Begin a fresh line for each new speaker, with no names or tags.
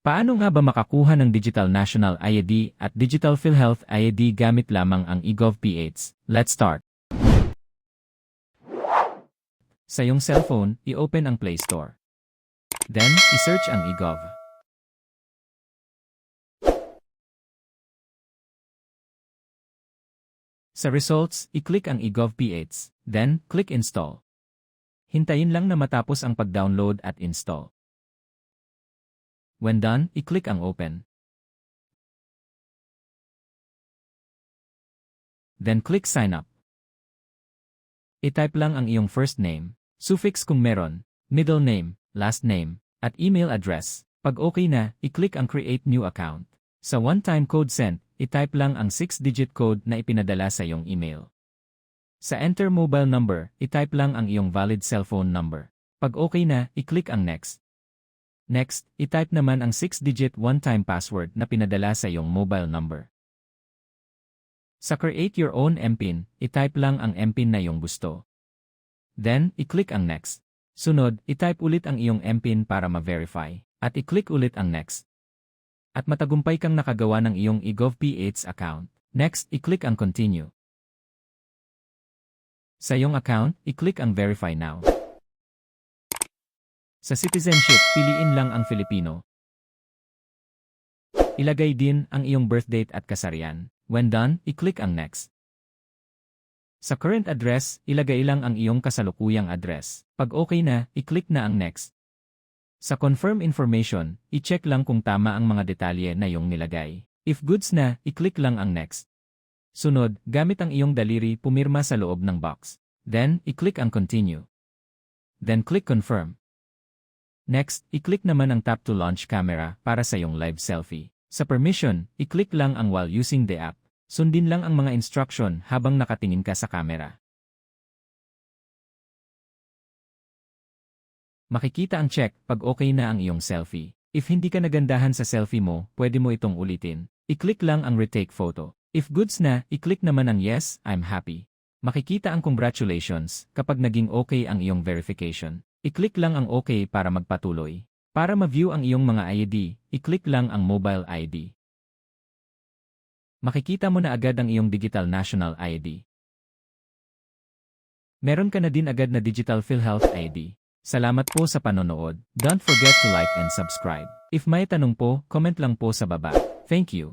Paano nga ba makakuha ng Digital National ID at Digital PhilHealth ID gamit lamang ang eGovPH? Let's start. Sa iyong cellphone, i-open ang Play Store. Then, i-search ang eGov. Sa results, i-click ang eGovPH, then click Install. Hintayin lang na matapos ang pag-download at install. When done, i-click ang Open. Then click Sign Up. I-type lang ang iyong first name, suffix kung meron, middle name, last name, at email address. Pag okay na, i-click ang Create New Account. Sa one-time code sent, i-type lang ang 6-digit code na ipinadala sa iyong email. Sa Enter Mobile Number, i-type lang ang iyong valid cellphone number. Pag okay na, i-click ang Next. Next, i-type naman ang 6-digit one-time password na pinadala sa iyong mobile number. Sa Create Your Own MPIN, i-type lang ang MPIN na iyong gusto. Then, i-click ang Next. Sunod, i-type ulit ang iyong MPIN para ma-verify, at i-click ulit ang Next. At matagumpay kang nakagawa ng iyong eGovPH account. Next, i-click ang Continue. Sa iyong account, i-click ang Verify Now. Sa citizenship, piliin lang ang Filipino. Ilagay din ang iyong birthdate at kasarian. When done, i-click ang Next. Sa current address, ilagay lang ang iyong kasalukuyang address. Pag okay na, i-click na ang Next. Sa confirm information, i-check lang kung tama ang mga detalye na iyong nilagay. If goods na, i-click lang ang Next. Sunod, gamit ang iyong daliri pumirma sa loob ng box. Then, i-click ang Continue. Then click Confirm. Next, i-click naman ang Tap to Launch Camera para sa iyong live selfie. Sa permission, i-click lang ang while using the app. Sundin lang ang mga instruction habang nakatingin ka sa camera. Makikita ang check pag okay na ang iyong selfie. If hindi ka nagandahan sa selfie mo, pwede mo itong ulitin. I-click lang ang retake photo. If goods na, i-click naman ang yes, I'm happy. Makikita ang congratulations kapag naging okay ang iyong verification. I-click lang ang okay para magpatuloy. Para ma-view ang iyong mga ID, i-click lang ang mobile ID. Makikita mo na agad ang iyong digital national ID. Meron ka na din agad na digital PhilHealth ID. Salamat po sa panonood. Don't forget to like and subscribe. If may tanong po, comment lang po sa baba. Thank you.